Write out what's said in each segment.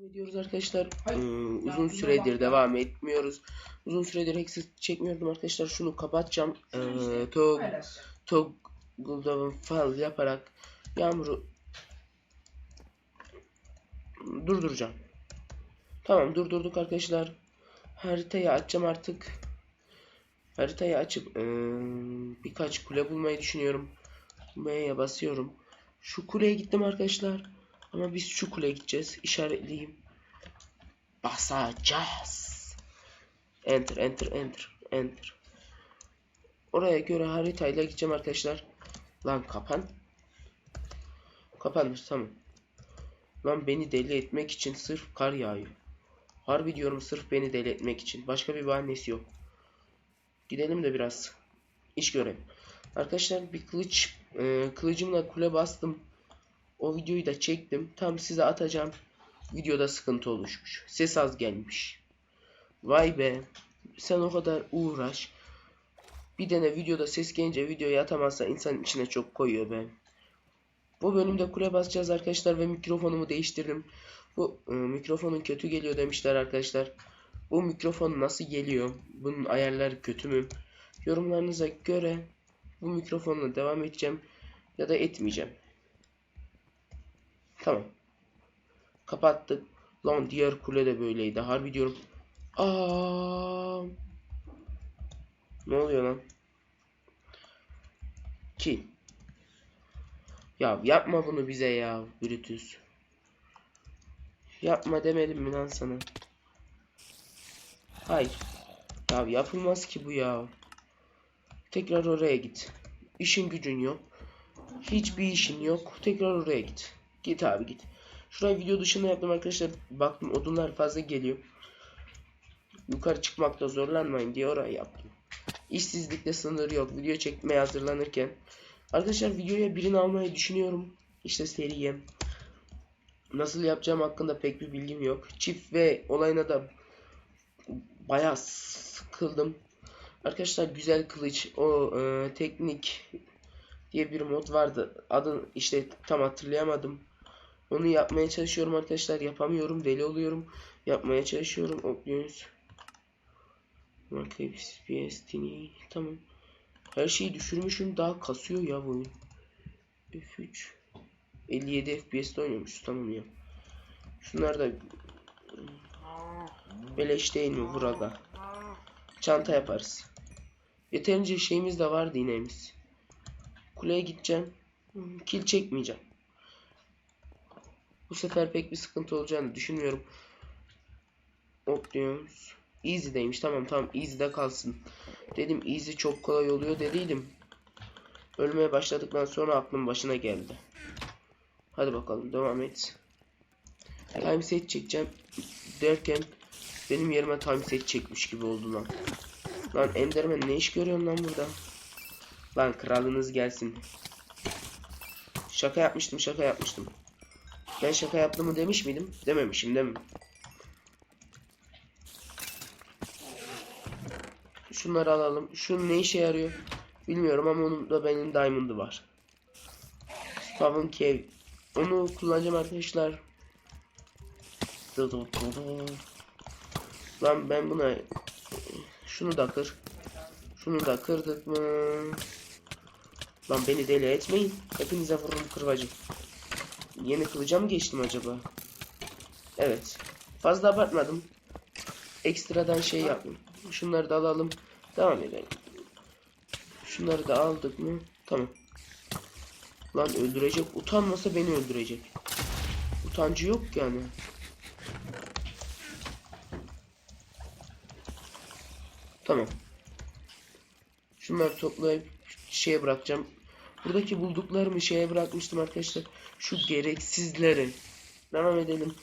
Devam ediyoruz arkadaşlar. Ee, uzun süredir devam etmiyoruz. Uzun süredir Hex'i çekmiyordum arkadaşlar. Şunu kapatacağım. Ee, tog file yaparak yağmuru durduracağım. Tamam durdurduk arkadaşlar. Haritayı açacağım artık. Haritayı açıp ee, birkaç kule bulmayı düşünüyorum. M'ye basıyorum. Şu kuleye gittim arkadaşlar. Ama biz şu kuleye gideceğiz. İşaretleyeyim. Basacağız. Enter, enter, enter, enter. Oraya göre haritayla gideceğim arkadaşlar. Lan kapan. Kapanmış tamam. Lan beni deli etmek için sırf kar yağıyor. Harbi diyorum sırf beni deli etmek için. Başka bir bahanesi yok. Gidelim de biraz iş görelim. Arkadaşlar bir kılıç e, kılıcımla kule bastım. O videoyu da çektim. Tam size atacağım. Videoda sıkıntı oluşmuş. Ses az gelmiş. Vay be. Sen o kadar uğraş. Bir dene videoda ses gelince videoyu atamazsa insan içine çok koyuyor be. Bu bölümde kule basacağız arkadaşlar ve mikrofonumu değiştirdim. Bu e, mikrofonun kötü geliyor demişler arkadaşlar. Bu mikrofon nasıl geliyor? Bunun ayarları kötü mü? Yorumlarınıza göre bu mikrofonla devam edeceğim ya da etmeyeceğim. Tamam. Kapattık. Lan diğer kule de böyleydi. Harbi diyorum. Aa. Ne oluyor lan? Ki. Ya yapma bunu bize ya Brutus. Yapma demedim mi lan sana? Hayır. Ya yapılmaz ki bu ya. Tekrar oraya git. İşin gücün yok. Hiçbir işin yok. Tekrar oraya git. Git abi git. Şurayı video dışında yaptım arkadaşlar. Baktım odunlar fazla geliyor. Yukarı çıkmakta zorlanmayın diye orayı yaptım. İşsizlikte sınır yok. Video çekmeye hazırlanırken. Arkadaşlar videoya birini almayı düşünüyorum. İşte seriye. Nasıl yapacağım hakkında pek bir bilgim yok. Çift ve olayına da bayağı sıkıldım. Arkadaşlar güzel kılıç o e, teknik diye bir mod vardı. Adını işte tam hatırlayamadım. Onu yapmaya çalışıyorum arkadaşlar. Yapamıyorum. Deli oluyorum. Yapmaya çalışıyorum. Okyanus. Markayı PST'ni. Tamam. Her şeyi düşürmüşüm. Daha kasıyor ya bu oyun. F3. 57 FPS'te oynuyormuş. Tamam ya. Şunlar da beleş değil mi burada? Çanta yaparız. Yeterince şeyimiz de vardı ineğimiz. Kuleye gideceğim. Kil çekmeyeceğim. Bu sefer pek bir sıkıntı olacağını düşünmüyorum. Ok diyoruz. Easy'deymiş. Tamam tamam easy'de kalsın. Dedim easy çok kolay oluyor dediydim. Ölmeye başladıktan sonra aklım başına geldi. Hadi bakalım devam et. Time set çekeceğim derken benim yerime time set çekmiş gibi oldu lan. Lan Enderman ne iş görüyorsun lan burada? Lan kralınız gelsin. Şaka yapmıştım şaka yapmıştım. Ben şaka yaptım mı demiş miydim? Dememişim değil mi? Şunları alalım. Şunun ne işe yarıyor? Bilmiyorum ama onun da benim diamond'ı var. Spawn cave. Onu kullanacağım arkadaşlar. Lan ben buna şunu da kır. Şunu da kırdık mı? Lan beni deli etmeyin. Hepinize vururum kırbacı. Yeni kılıca mı geçtim acaba? Evet. Fazla abartmadım. Ekstradan şey yaptım. Şunları da alalım. Devam edelim. Şunları da aldık mı? Tamam. Lan öldürecek. Utanmasa beni öldürecek. Utancı yok yani. Tamam. Şunları toplayıp şeye bırakacağım. Buradaki bulduklarımı şeye bırakmıştım arkadaşlar. Şu gereksizleri. Devam edelim.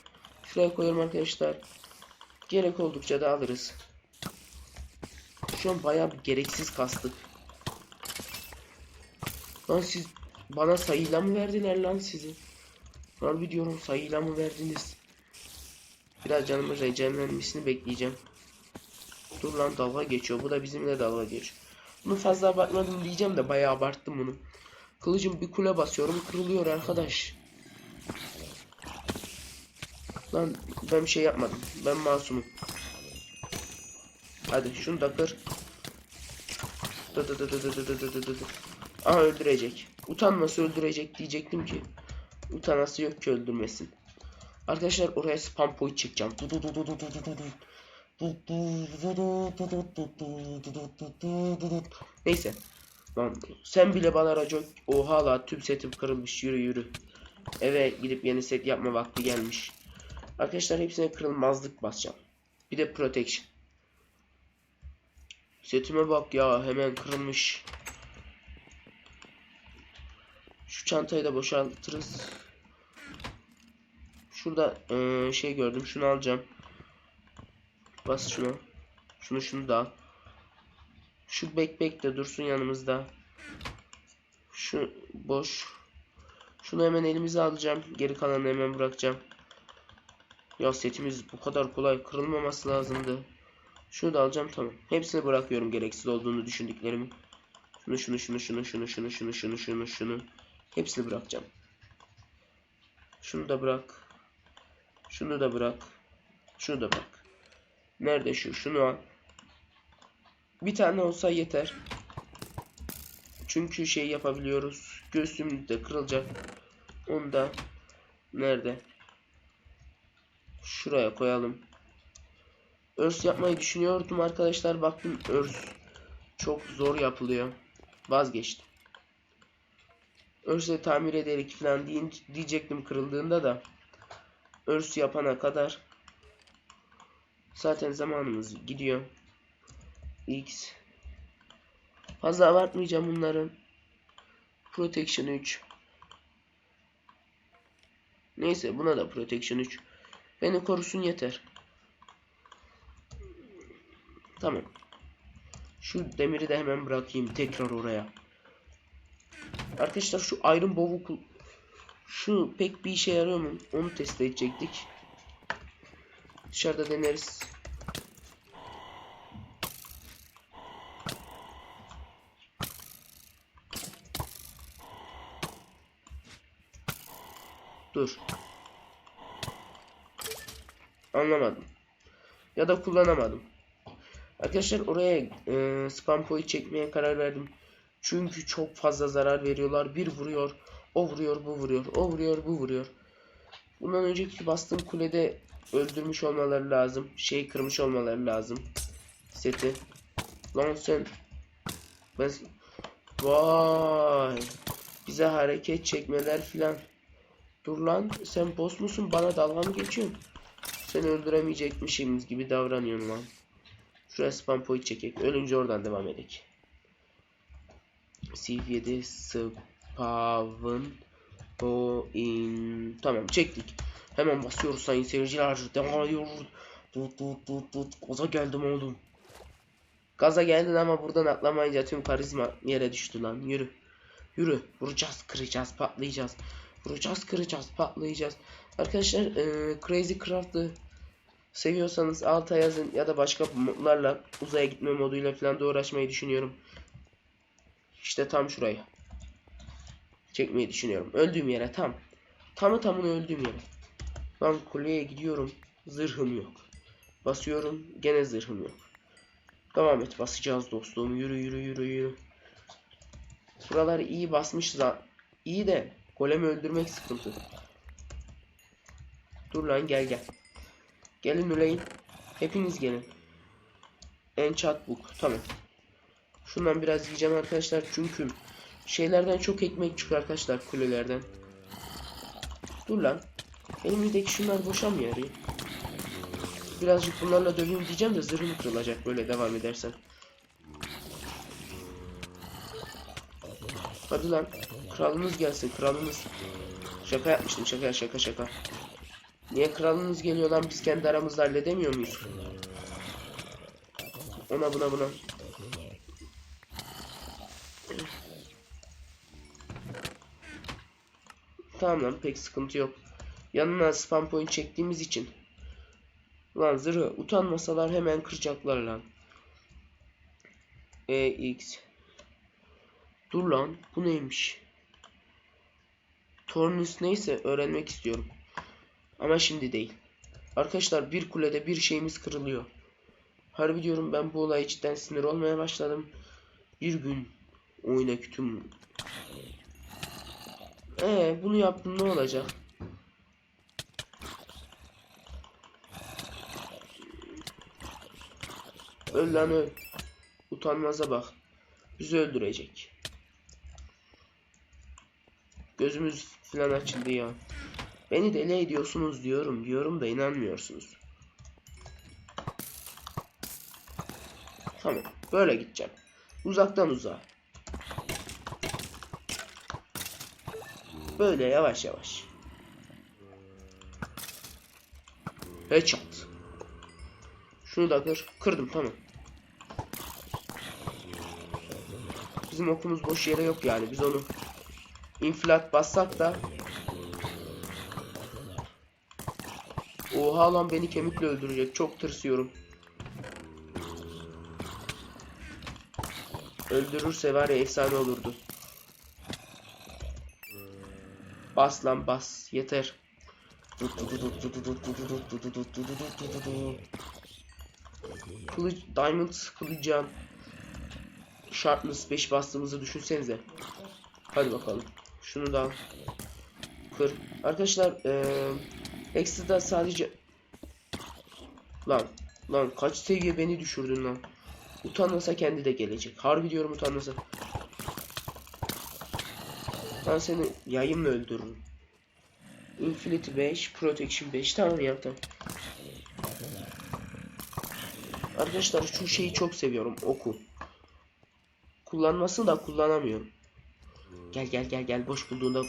Şuraya koyalım arkadaşlar. Gerek oldukça da alırız. Şu an bayağı gereksiz kastık. Lan siz bana sayıyla mı verdiler lan sizi? Harbi diyorum sayıyla mı verdiniz? Biraz canımın recenlenmesini bekleyeceğim. Dur lan dalga geçiyor. Bu da bizimle dalga geçiyor. Bunu fazla abartmadım diyeceğim de bayağı abarttım bunu. Kılıcım bir kule basıyorum kırılıyor arkadaş. Lan ben bir şey yapmadım. Ben masumum. Hadi şunu da kır. Dı dı dı dı dı dı dı dı dı. Aha öldürecek. Utanması öldürecek diyecektim ki. Utanası yok ki öldürmesin. Arkadaşlar oraya spam point çekeceğim. Neyse. Lan sen bile bana racon. Oha la tüm setim kırılmış. Yürü yürü. Eve gidip yeni set yapma vakti gelmiş. Arkadaşlar hepsine kırılmazlık basacağım. Bir de protection. Setime bak ya hemen kırılmış. Şu çantayı da boşaltırız. Şurada eee, şey gördüm. Şunu alacağım. Bas şunu. Şunu şunu da al. Şu backpack de dursun yanımızda. Şu boş. Şunu hemen elimize alacağım. Geri kalanını hemen bırakacağım. Ya setimiz bu kadar kolay kırılmaması lazımdı. Şunu da alacağım tamam. Hepsini bırakıyorum gereksiz olduğunu düşündüklerimi. Şunu şunu şunu şunu şunu şunu şunu şunu şunu şunu. Hepsini bırakacağım. Şunu da bırak. Şunu da bırak. Şunu da bırak. Nerede şu? Şunu al. Bir tane olsa yeter. Çünkü şey yapabiliyoruz. Göğsüm de kırılacak. Onu da nerede? Şuraya koyalım. Örs yapmayı düşünüyordum arkadaşlar. Baktım örs çok zor yapılıyor. Vazgeçtim. Örs'e tamir ederek falan diyecektim kırıldığında da. Örs yapana kadar zaten zamanımız gidiyor. X Fazla abartmayacağım bunların. Protection 3 Neyse buna da Protection 3 Beni korusun yeter. Tamam. Şu demiri de hemen bırakayım tekrar oraya. Arkadaşlar şu Iron Bow'u şu pek bir işe yarıyor mu? Onu test edecektik. Dışarıda deneriz. Dur. Anlamadım. Ya da kullanamadım. Arkadaşlar oraya e, spam point çekmeye karar verdim. Çünkü çok fazla zarar veriyorlar. Bir vuruyor, o vuruyor, bu vuruyor, o vuruyor, bu vuruyor. Bundan önceki bastığım kulede öldürmüş olmaları lazım. Şey kırmış olmaları lazım. Seti. Lan. Vay. Bize hareket çekmeler filan. Dur lan sen boss musun? Bana dalga mı geçiyorsun? Seni öldüremeyecekmişimiz gibi davranıyorsun lan. Şuraya spam point çekek. Ölünce oradan devam edek. CV7 spawn point. Tamam çektik. Hemen basıyoruz sayın seyirciler. Devam ediyoruz. Tut tut tut tut. Gaza geldim oğlum. Gaza geldin ama buradan atlamayınca tüm karizma yere düştü lan. Yürü. Yürü. Vuracağız, kıracağız, patlayacağız. Vuracağız, kıracağız, patlayacağız. Arkadaşlar e, Crazy Craft'ı seviyorsanız alta yazın ya da başka modlarla uzaya gitme moduyla falan da uğraşmayı düşünüyorum. İşte tam şuraya. Çekmeyi düşünüyorum. Öldüğüm yere tam. Tamı tamına öldüğüm yere. Ben kuleye gidiyorum. Zırhım yok. Basıyorum. Gene zırhım yok. Devam et. Basacağız dostum. Yürü yürü yürü yürü. Buraları iyi basmışız. ha. İyi de golemi öldürmek sıkıntı. Dur lan gel gel. Gelin üleyin. Hepiniz gelin. Enchant book. Tamam. Şundan biraz yiyeceğim arkadaşlar çünkü şeylerden çok ekmek çıkıyor arkadaşlar kulelerden. Dur lan. Benim mideki şunlar boşa mı yarıyor? Birazcık bunlarla döveyim diyeceğim de zırhım kırılacak böyle devam edersen. Hadi lan. Kralınız gelsin kralınız. Şaka yapmıştım şaka şaka şaka. Niye kralınız geliyor lan biz kendi aramızda halledemiyor muyuz? Ona buna buna. Tamam lan pek sıkıntı yok. Yanına spam point çektiğimiz için. Lan zırhı utanmasalar hemen kıracaklar lan. EX Dur lan bu neymiş? Tornus neyse öğrenmek istiyorum. Ama şimdi değil. Arkadaşlar bir kulede bir şeyimiz kırılıyor. Harbi diyorum ben bu olaya cidden sinir olmaya başladım. Bir gün oyuna kütüm. Ee bunu yaptım ne olacak? Öl lan öl. Utanmaza bak. Bizi öldürecek. Gözümüz falan açıldı ya. Beni deli ediyorsunuz diyorum diyorum da inanmıyorsunuz. Tamam. Böyle gideceğim. Uzaktan uzağa. Böyle yavaş yavaş. Headshot. Şunu da kır. Kırdım tamam. Bizim okumuz boş yere yok yani. Biz onu inflat bassak da Oha lan beni kemikle öldürecek. Çok tırsıyorum. Öldürürse var ya efsane olurdu. Bas lan bas. Yeter. Kılıç, Diamond kılıcam. Sharpness 5 bastığımızı düşünsenize. Hadi bakalım. Şunu da. Kır. Arkadaşlar eee Extra'da sadece Lan lan kaç seviye beni düşürdün lan. Utanmasa kendi de gelecek. Harbi diyorum utanmasa. Ben seni yayımla öldürürüm. Infinity 5, Protection 5 tamam ya tamam. Arkadaşlar şu şeyi çok seviyorum oku. Kullanmasını da kullanamıyorum. Gel gel gel gel boş bulduğunda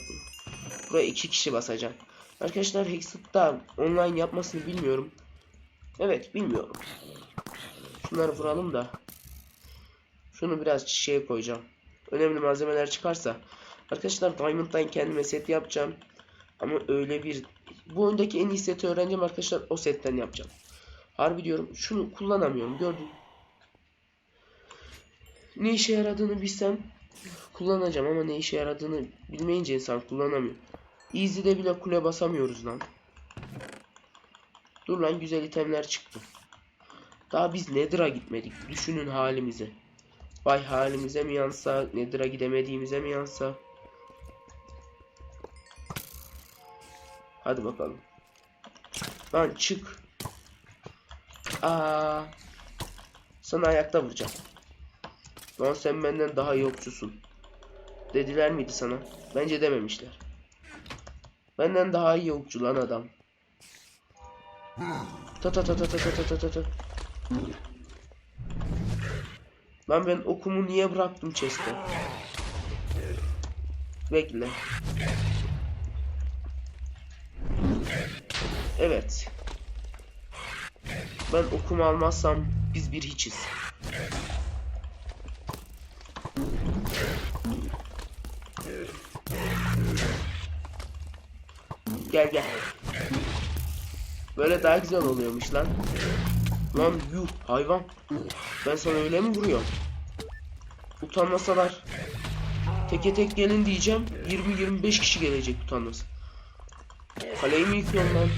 buraya iki kişi basacağım. Arkadaşlar Hexit'ta online yapmasını bilmiyorum. Evet bilmiyorum. Şunları vuralım da. Şunu biraz şeye koyacağım. Önemli malzemeler çıkarsa. Arkadaşlar Diamond'dan kendime set yapacağım. Ama öyle bir... Bu oyundaki en iyi seti öğreneceğim arkadaşlar. O setten yapacağım. Harbi diyorum. Şunu kullanamıyorum. Gördün. Ne işe yaradığını bilsem kullanacağım ama ne işe yaradığını bilmeyince insan kullanamıyor. Easy'de bile kule basamıyoruz lan. Dur lan güzel itemler çıktı. Daha biz Nether'a gitmedik. Düşünün halimizi. Vay halimize mi yansa, Nether'a gidemediğimize mi yansa. Hadi bakalım. Lan çık. Aa. Sana ayakta vuracağım. Lan sen benden daha iyi okçusun. Dediler miydi sana? Bence dememişler. Benden daha iyi okçu lan adam. Ta ta ta ta ta ta ta ta ta. Lan ben okumu niye bıraktım chest'e? Bekle. Evet. Ben okumu almazsam biz bir hiçiz. Gel gel. Böyle daha güzel oluyormuş lan. Lan yuh hayvan. Ben sana öyle mi vuruyorum? Utanmasalar. Teke tek gelin diyeceğim. 20-25 kişi gelecek utanmasa. Kaleyi mi yıkıyorsun lan?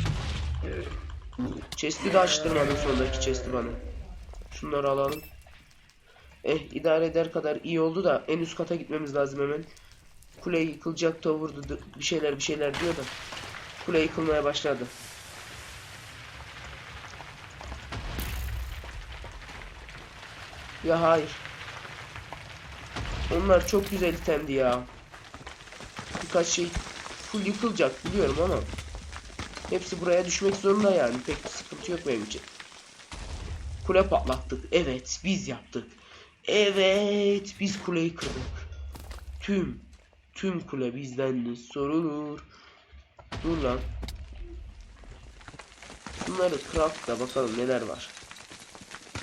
Chest'i de açtırmadın sondaki chest'i bana. Şunları alalım. Eh idare eder kadar iyi oldu da en üst kata gitmemiz lazım hemen. Kule yıkılacak da bir şeyler bir şeyler diyor da. Kule yıkılmaya başladı. Ya hayır. Onlar çok güzel itemdi ya. Birkaç şey full yıkılacak biliyorum ama hepsi buraya düşmek zorunda yani. Pek bir sıkıntı yok benim için. Kule patlattık. Evet biz yaptık. Evet biz kuleyi kırdık. Tüm tüm kule bizden sorulur. Dur lan. Bunları kırak da bakalım neler var.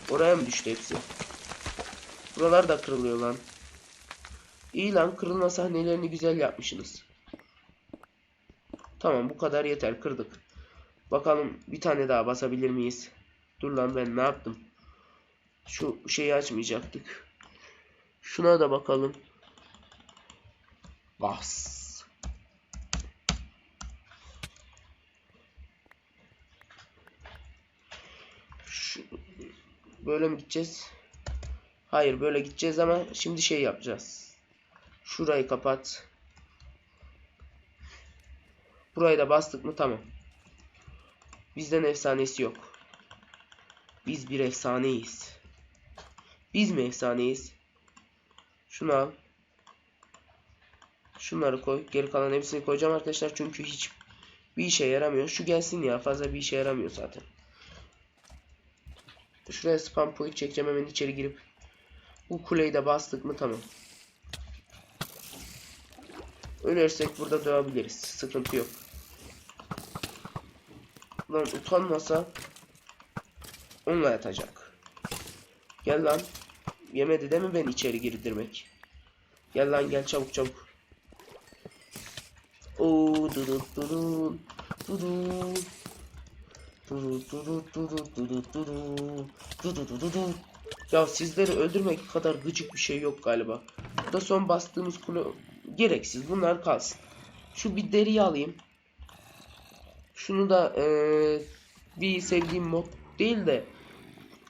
Oraya mı düştü hepsi? Buralar da kırılıyor lan. İyi lan kırılma sahnelerini güzel yapmışsınız. Tamam bu kadar yeter kırdık. Bakalım bir tane daha basabilir miyiz? Dur lan ben ne yaptım? Şu şeyi açmayacaktık. Şuna da bakalım. Bas. Böyle mi gideceğiz? Hayır böyle gideceğiz ama şimdi şey yapacağız. Şurayı kapat. Burayı da bastık mı tamam. Bizden efsanesi yok. Biz bir efsaneyiz. Biz mi efsaneyiz? Şunu al. Şunları koy. Geri kalan hepsini koyacağım arkadaşlar. Çünkü hiç bir işe yaramıyor. Şu gelsin ya. Fazla bir işe yaramıyor zaten. Şuraya spam point çekeceğim. Hemen içeri girip bu kuleyi de bastık mı tamam. Ölersek burada dövabiliriz. Sıkıntı yok. Lan utanmasa onunla yatacak. Gel lan. Yemedi de mi ben içeri girdirmek? Gel lan gel çabuk çabuk. Oo dudu dudu dudu Ya sizleri öldürmek kadar gıcık bir şey yok galiba. Bu da son bastığımız kule gereksiz. Bunlar kalsın. Şu bir deriyi alayım. Şunu da eee, bir sevdiğim mod değil de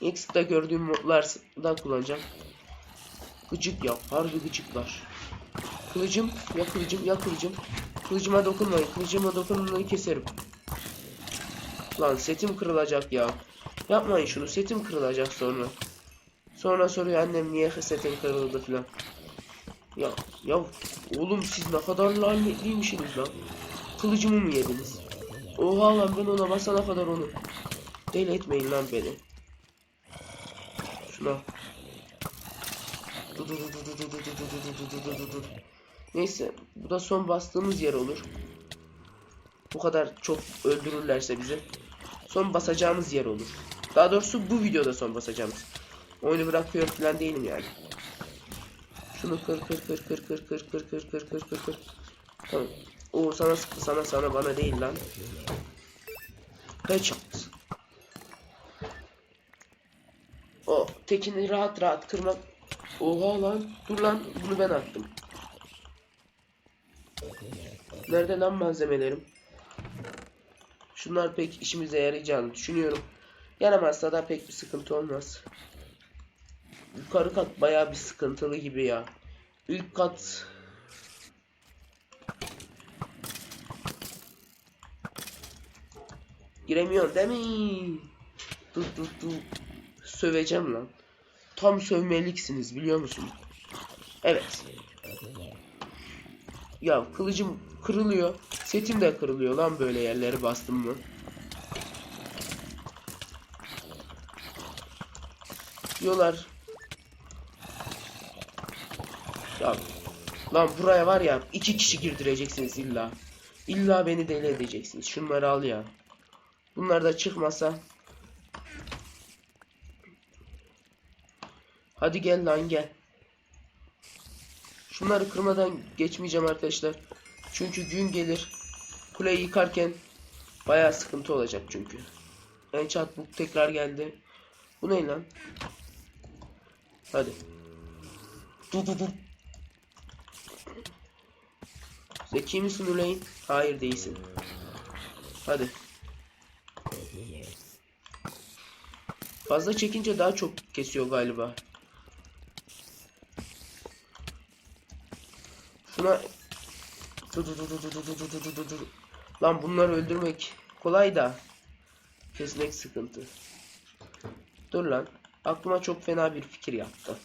X'de gördüğüm modlarda kullanacağım. Gıcık ya. Harbi gıcıklar. Kılıcım ya kılıcım ya kılıcım. Kılıcıma dokunmayın. Kılıcıma dokunmayı keserim. Lan setim kırılacak ya. Yapmayın şunu. Setim kırılacak sonra. Sonra soruyor annem niye setin kırıldı filan. Ya ya oğlum siz ne kadar lanetliymişsiniz lan. Kılıcımı mı yediniz? Oha lan ben ona basana kadar onu. Deli etmeyin lan beni. Şuna. Du- du- du- du- du- du- du- du- du- du- du- du- du- du. Neyse bu da son bastığımız yer olur. Bu kadar çok öldürürlerse bizi. Son basacağımız yer olur. Daha doğrusu bu videoda son basacağımız. Oyunu bırakıyor falan değilim yani. Şunu kır kır kır kır kır kır kır kır kır kır kır kır. Tamam. Oo sana sana sana bana değil lan. Headshot. O tekini rahat rahat kırmak. Oha lan. Dur lan bunu ben attım. Nerede lan malzemelerim? Şunlar pek işimize yarayacağını düşünüyorum. Yaramazsa da pek bir sıkıntı olmaz. Yukarı kat bayağı bir sıkıntılı gibi ya. İlk kat Giremiyor değil mi? Dur dur dur. Söveceğim lan. Tam sövmeliksiniz biliyor musun? Evet. Ya kılıcım kırılıyor. Setim de kırılıyor lan böyle yerleri bastım mı? Diyorlar. Ya lan buraya var ya iki kişi girdireceksiniz illa. İlla beni deli edeceksiniz. Şunları al ya. Bunlar da çıkmasa. Hadi gel lan gel. Şunları kırmadan geçmeyeceğim arkadaşlar. Çünkü gün gelir. Kuleyi yıkarken bayağı sıkıntı olacak çünkü. Enchant book tekrar geldi. Bu ne lan? Hadi. Dur dur dur. Zeki misin Uleyn? Hayır değilsin. Hadi. Fazla çekince daha çok kesiyor galiba. Şuna Dur, dur, dur, dur, dur, dur, dur, dur, dur. Lan bunları öldürmek kolay da kesmek sıkıntı. Dur lan. Aklıma çok fena bir fikir yaptı.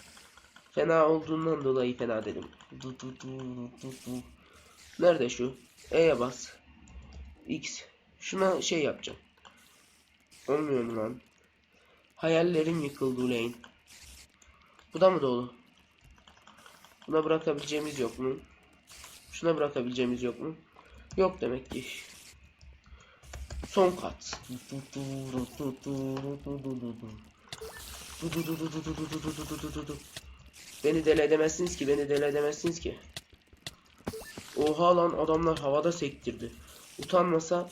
Fena olduğundan dolayı fena dedim. Dur, dur, dur, dur, dur. Nerede şu? E'ye bas. X. Şuna şey yapacağım. Olmuyor mu lan? Hayallerim yıkıldı uleyn. Bu da mı dolu? Buna bırakabileceğimiz yok mu? Şuna bırakabileceğimiz yok mu? Yok demek ki. Son kat. Beni deli edemezsiniz ki, beni deli edemezsiniz ki. Oha lan adamlar havada sektirdi. Utanmasa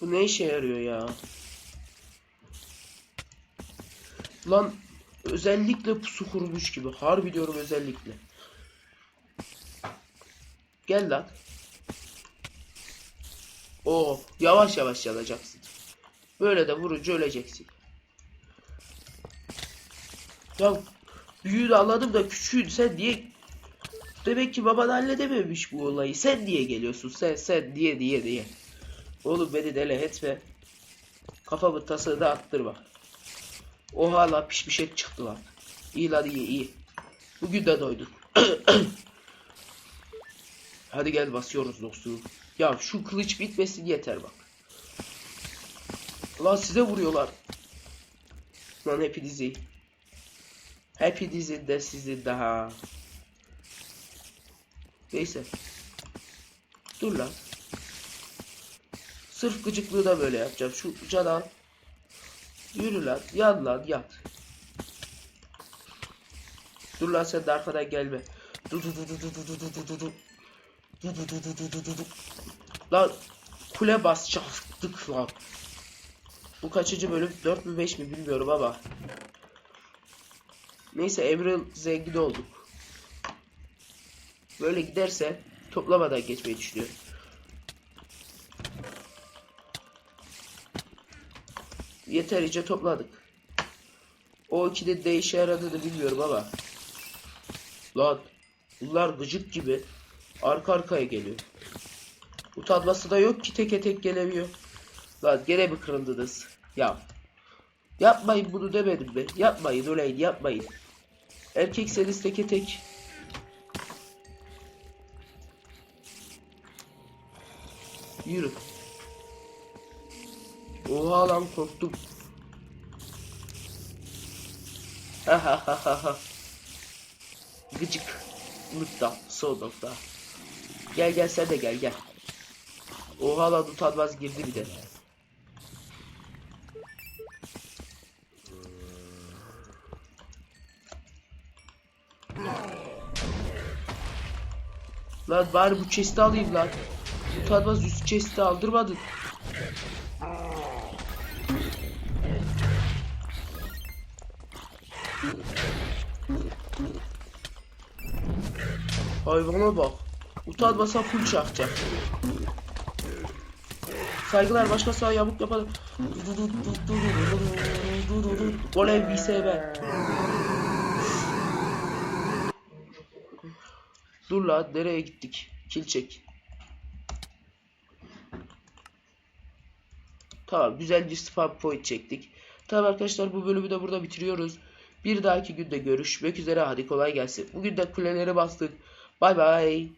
Bu ne işe yarıyor ya? Lan özellikle pusu kurmuş gibi. Harbi diyorum özellikle. Gel lan. Oo, yavaş yavaş yanacaksın. Böyle de vurunca öleceksin. Ya büyüğü de anladım da küçüğü sen niye Demek ki baban halledememiş bu olayı. Sen niye geliyorsun? Sen sen diye diye diye. Oğlum beni deli etme. Kafamı tasını da attırma. O hala pişmiş et çıktı lan. İyi lan iyi iyi. Bugün de doyduk. Hadi gel basıyoruz dostum. Ya şu kılıç bitmesin yeter bak. Lan size vuruyorlar. Lan hepinizi. Hepinizin de sizin daha. Neyse. Dur lan. Sırf gıcıklığı da böyle yapacağım. Şu can al. Yürü lan. Yan lan yat. Dur lan sen de arkadan gelme. Dur dur dur dur dur dur dur dur dur dur. Dur dur dur dur dur dur. Lan kule basacaktık lan. Bu kaçıncı bölüm? 4 mü 5 mi bilmiyorum ama. Neyse Emre zengin olduk. Böyle giderse toplamadan geçmeyi düşünüyorum. Yeterince topladık. O ikinin de işe yaradığını bilmiyorum ama. Lan bunlar gıcık gibi arka arkaya geliyor. Utanması da yok ki teke tek gelemiyor. Lan gene mi kırıldınız? Ya. Yapmayın bunu demedim be. Yapmayın öleyin yapmayın. Erkekseniz teke tek. Yürü. Oha lan korktum. Gıcık. Nokta. Son nokta. Gel gel sen de gel gel. Oha lan utanmaz girdi bir de. Lan bari bu chest'i alayım lan. Utanmaz üst chest'i aldırmadın. Hayvana bak. Utanmasa full çakacak. Saygılar başka sağ yamuk yapalım. Golem bir sever. Dur lan nereye gittik? Kil çek. Tamam güzel bir spam point çektik. Tamam arkadaşlar bu bölümü de burada bitiriyoruz. Bir dahaki günde görüşmek üzere hadi kolay gelsin. Bugün de kuleleri bastık. Bay bay.